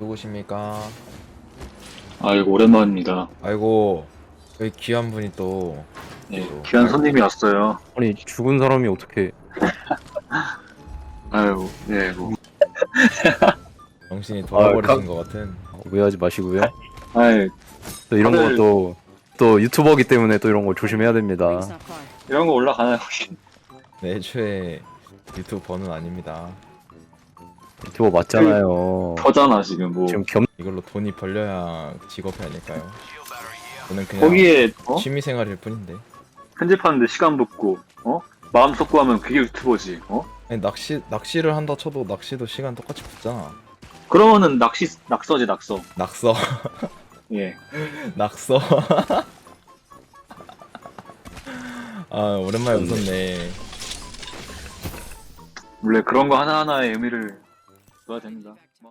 누구십니까? 아이고 오랜만입니다. 아이고 여기 귀한 분이 또 예, 또 귀한 손님이 왔어요. 아니 죽은 사람이 어떻게 아이고 예 뭐. 정신이 돌아버리신 아, 것 같은 오해하지 마시고요. 아이 또 이런 다들- 것도 또 유튜버기 때문에 또 이런 거 조심해야 됩니다. 이런 거 올라가나요 혹시? 네, 애초에 유튜브 번은 아닙니다. 유튜버 맞잖아요. 터잖아 지금 뭐. 지금 겸 이걸로 돈이 벌려야 직업이 아닐까요? 저는 그냥 거기에 어? 취미 생활일 뿐인데 편집하는데 시간 붓고 어? 마음 쏟고 하면 그게 유튜버지. 어? 아니, 낚시 낚시를 한다 쳐도 낚시도 시간 똑같이 붙잖아. 그러면은 낚시 낙서지 낙서. 낙서 예. 낙서. 아 오랜만에 웃었네. 원래 그런 거 하나 하나의 의미를 뭐.